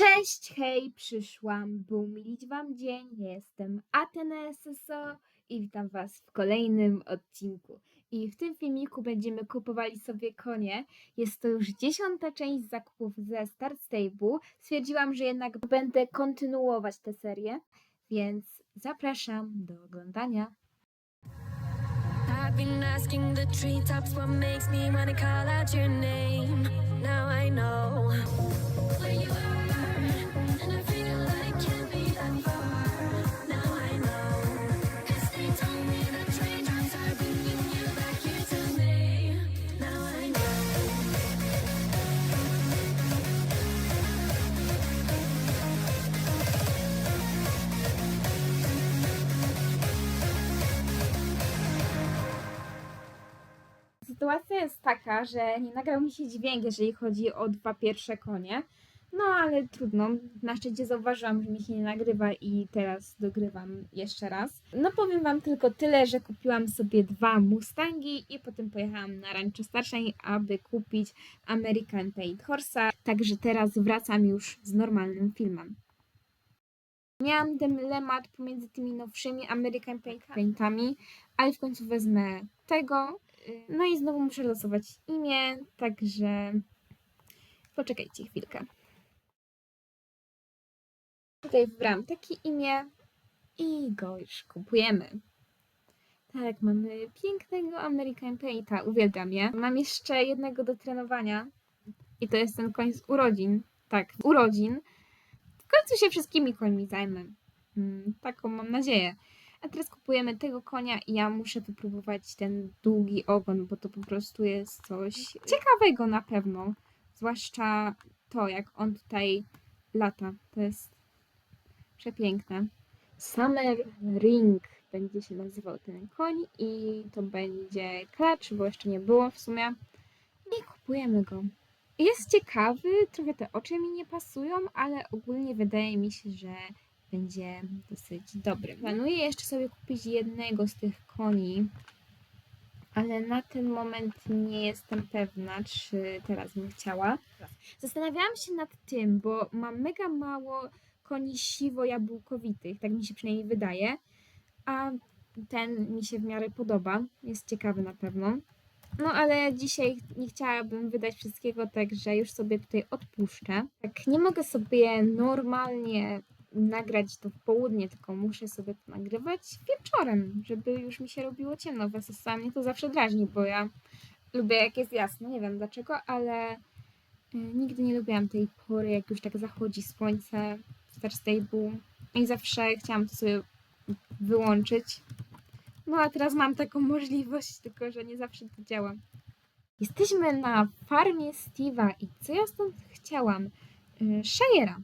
Cześć, hej, przyszłam, by umilić wam dzień. Jestem Atena SSO i witam was w kolejnym odcinku. I w tym filmiku będziemy kupowali sobie konie. Jest to już dziesiąta część zakupów ze Start Stable. Stwierdziłam, że jednak będę kontynuować tę serię, więc zapraszam do oglądania. I've been asking the treetops what makes me wanna call out your name. Now I know where you are, Sytuacja jest taka, że nie nagrał mi się dźwięk, jeżeli chodzi o dwa pierwsze konie. No ale trudno. Na szczęście zauważyłam, że mi się nie nagrywa i teraz dogrywam jeszcze raz. No powiem wam tylko tyle, że kupiłam sobie dwa Mustangi i potem pojechałam na Rancho Starszej, aby kupić American Paint Horse'a. Także teraz wracam już z normalnym filmem. Miałam dylemat pomiędzy tymi nowszymi American Paint Paintami, ale w końcu wezmę tego. No i znowu muszę losować imię, także poczekajcie chwilkę. Tutaj wybrałam takie imię i go już kupujemy. Tak, mamy pięknego American Painta, uwielbiam je. Mam jeszcze jednego do trenowania i to jest ten koń z urodzin. Tak, urodzin. W końcu się wszystkimi końmi zajmę. Mm, taką mam nadzieję. A teraz kupujemy tego konia i ja muszę wypróbować ten długi ogon, bo to po prostu jest coś ciekawego na pewno. Zwłaszcza to, jak on tutaj lata. To jest przepiękne. Summer Ring będzie się nazywał ten koń i to będzie klacz, bo jeszcze nie było w sumie. I kupujemy go. Jest ciekawy, trochę te oczy mi nie pasują, ale ogólnie wydaje mi się, że będzie dosyć dobry. Planuję jeszcze sobie kupić jednego z tych koni, ale na ten moment nie jestem pewna, czy teraz bym chciała. Zastanawiałam się nad tym, bo mam mega mało koni siwo-jabłkowitych, tak mi się przynajmniej wydaje, a ten mi się w miarę podoba, jest ciekawy na pewno. No ale dzisiaj nie chciałabym wydać wszystkiego, także już sobie tutaj odpuszczę. Tak, nie mogę sobie normalnie nagrać to w południe, tylko muszę sobie to nagrywać wieczorem, żeby już mi się robiło ciemno. W SSA mnie to zawsze drażni, bo ja lubię jak jest jasno, nie wiem dlaczego, ale y, nigdy nie lubiłam tej pory, jak już tak zachodzi słońce w Star Stable i zawsze chciałam to sobie wyłączyć. No a teraz mam taką możliwość, tylko że nie zawsze to działa. Jesteśmy na farmie Steve'a i co ja stąd chciałam? Yy, Shayera.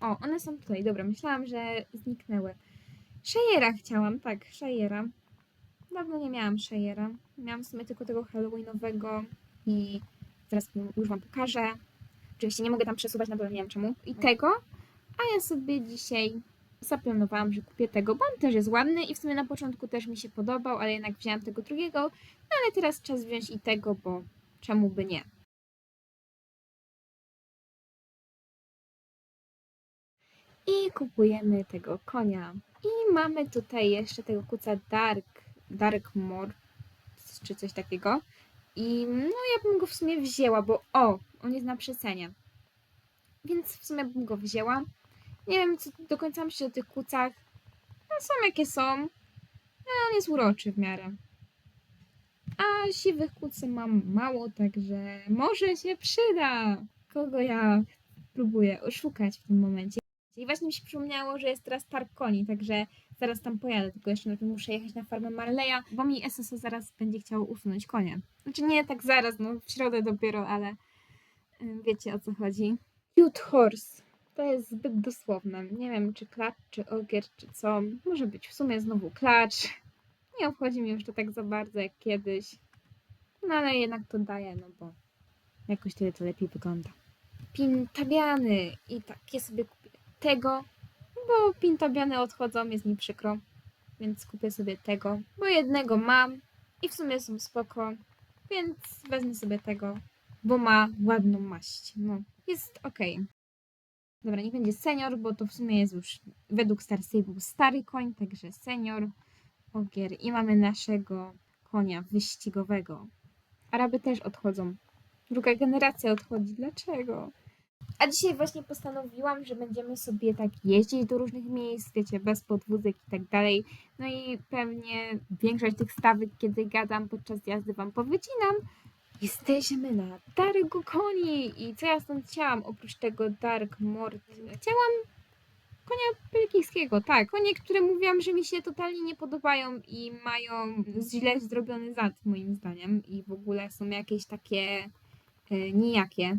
O, one są tutaj. Dobra, myślałam, że zniknęły. Shayera chciałam, tak, Shayera. Dawno nie miałam Shayera. Miałam w sumie tylko tego Halloweenowego i zaraz już Wam pokażę. Oczywiście nie mogę tam przesuwać na dole, nie wiem czemu. I tego, a ja sobie dzisiaj zaplanowałam, że kupię tego, bo on też jest ładny i w sumie na początku też mi się podobał, ale jednak wzięłam tego drugiego. No ale teraz czas wziąć i tego, bo czemu by nie. I kupujemy tego konia. I mamy tutaj jeszcze tego kuca Dark, Darkmore, czy coś takiego. I no ja bym go w sumie wzięła, bo o, on jest na przecenie. Więc w sumie bym go wzięła. Nie wiem, co do końca myślę o tych kucach. No są jakie są. No, on jest uroczy w miarę. A siwych kucy mam mało, także może się przyda. Kogo ja próbuję oszukać w tym momencie. I właśnie mi się przypomniało, że jest teraz targ koni, także zaraz tam pojadę, tylko jeszcze najpierw muszę jechać na farmę Marleya, bo mi SSO zaraz będzie chciało usunąć konie. Znaczy nie tak zaraz, no w środę dopiero, ale wiecie o co chodzi. Cute horse. To jest zbyt dosłowne. Nie wiem, czy klacz, czy ogier, czy co. Może być w sumie znowu klacz. Nie obchodzi mnie już to tak za bardzo jak kiedyś. No ale jednak to daje, no bo jakoś tyle to lepiej wygląda. Pintabiany. I takie sobie kupię tego, bo pintabiany odchodzą, jest mi przykro. Więc kupię sobie tego, bo jednego mam i w sumie są spoko. Więc wezmę sobie tego, bo ma ładną maść. No, jest ok. Dobra, niech będzie senior, bo to w sumie jest już według Starsej był stary koń, także senior, ogier i mamy naszego konia wyścigowego. Araby też odchodzą. Druga generacja odchodzi. Dlaczego? A dzisiaj właśnie postanowiłam, że będziemy sobie tak jeździć do różnych miejsc, wiecie, bez podwózek i tak dalej. No i pewnie większość tych stawek, kiedy gadam podczas jazdy, wam powycinam. Jesteśmy na targu koni i co ja stąd chciałam oprócz tego Dark Mort? Chciałam konia belgijskiego, tak. Konie, które mówiłam, że mi się totalnie nie podobają i mają źle zrobiony zad, moim zdaniem. I w ogóle są jakieś takie e, nijakie.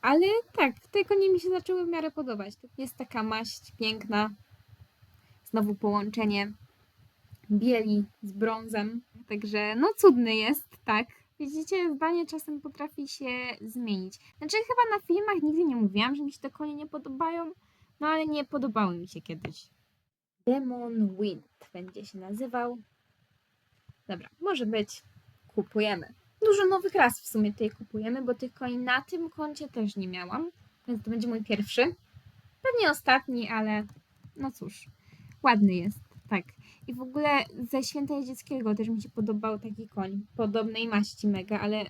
Ale tak, te konie mi się zaczęły w miarę podobać. To jest taka maść piękna. Znowu połączenie bieli z brązem. Także no cudny jest, tak. Widzicie, zdanie czasem potrafi się zmienić. Znaczy chyba na filmach nigdy nie mówiłam, że mi się te konie nie podobają, no ale nie podobały mi się kiedyś. Demon Wind będzie się nazywał. Dobra, może być. Kupujemy. Dużo nowych ras w sumie tutaj kupujemy, bo tych koni na tym koncie też nie miałam, więc to będzie mój pierwszy. Pewnie ostatni, ale no cóż, ładny jest, tak. I w ogóle ze Święta Jeździeckiego też mi się podobał taki koń, podobnej maści mega, ale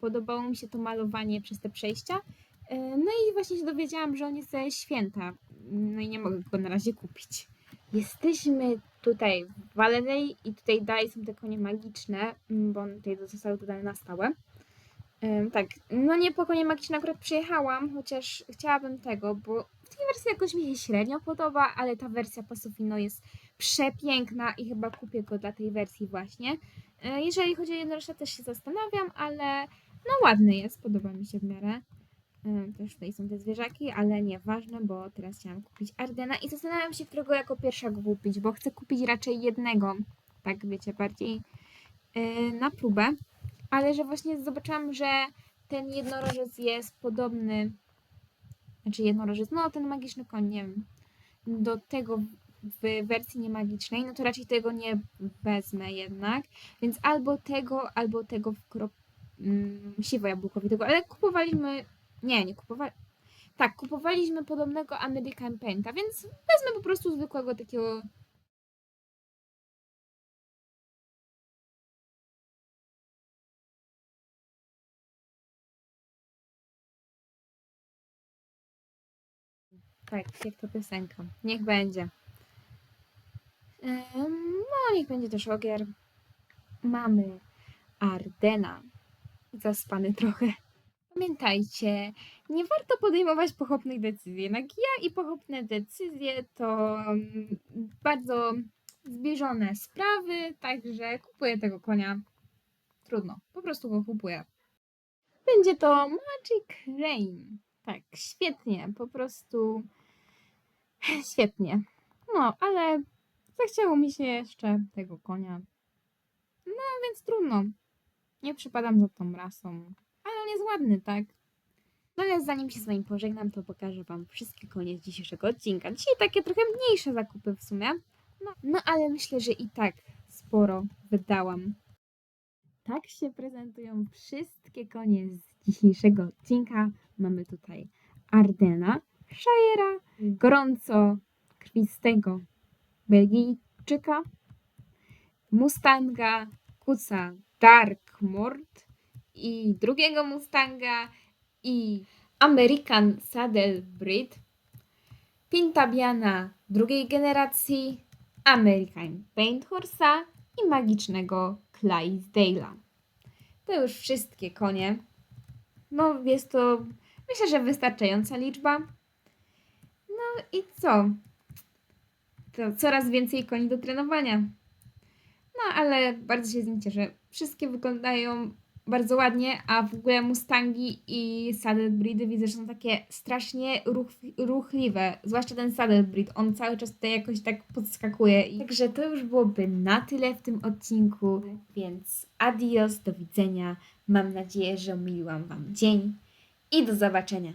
podobało mi się to malowanie przez te przejścia. E, No i właśnie się dowiedziałam, że on jest ze Święta, no i nie mogę go na razie kupić. Jesteśmy tutaj w Valerii i tutaj dalej są te konie magiczne, mm, bo one tutaj zostały dodane na stałe. Tak, no nie po konie magiczne akurat przyjechałam, chociaż chciałabym tego, bo w tej wersji jakoś mi się średnio podoba, ale ta wersja Pasofino jest przepiękna i chyba kupię go dla tej wersji właśnie. Y, Jeżeli chodzi o jednorożca też się zastanawiam, ale no ładny jest, podoba mi się w miarę. Ym, Też tutaj są te zwierzaki, ale nieważne, bo teraz chciałam kupić Ardena i zastanawiam się, którego jako pierwszego kupić, bo chcę kupić raczej jednego, tak wiecie, bardziej yy, na próbę, ale że właśnie zobaczyłam, że ten jednorożec jest podobny, znaczy jednorożec, no ten magiczny koń, nie wiem, do tego w wersji niemagicznej, no to raczej tego nie wezmę jednak, więc albo tego, albo tego w krop... Mm, siwo-jabłkowitego, ale kupowaliśmy nie, nie kupowali. Tak, kupowaliśmy podobnego American Painta, więc wezmę po prostu zwykłego takiego. Tak, jak to piosenka. Niech będzie. No, niech będzie też ogier. Mamy Ardena. Zaspany trochę. Pamiętajcie, nie warto podejmować pochopnych decyzji. Jednak ja i pochopne decyzje to mm, bardzo zbliżone sprawy, także kupuję tego konia. Trudno, po prostu go kupuję. Będzie to Magic Rain. Tak, świetnie, po prostu świetnie. No, ale zachciało mi się jeszcze tego konia. No, więc trudno. Nie przypadam za tą rasą on jest ładny, tak? No ale zanim się z wami pożegnam, to pokażę wam wszystkie konie z dzisiejszego odcinka. Dzisiaj takie trochę mniejsze zakupy w sumie. No, no ale myślę, że i tak sporo wydałam. Tak się prezentują wszystkie konie z dzisiejszego odcinka. Mamy tutaj Ardena, Shires, gorąco krwistego Belgijczyka, Mustanga, Kusa Dark Mort, i drugiego Mustanga i American Saddle Breed, Pintabiana drugiej generacji, American Paint Horse'a i magicznego Clydesdale'a. To już wszystkie konie. No jest to myślę, że wystarczająca liczba. No i co? To coraz więcej koni do trenowania. No ale bardzo się z nim cieszę. Wszystkie wyglądają bardzo ładnie, a w ogóle Mustangi i Saddle Breedy widzę, że są takie strasznie ruch, ruchliwe, zwłaszcza ten Saddle Breed, on cały czas tutaj jakoś tak podskakuje. I Także to już byłoby na tyle w tym odcinku, więc adios, do widzenia. Mam nadzieję, że omiliłam Wam dzień i do zobaczenia.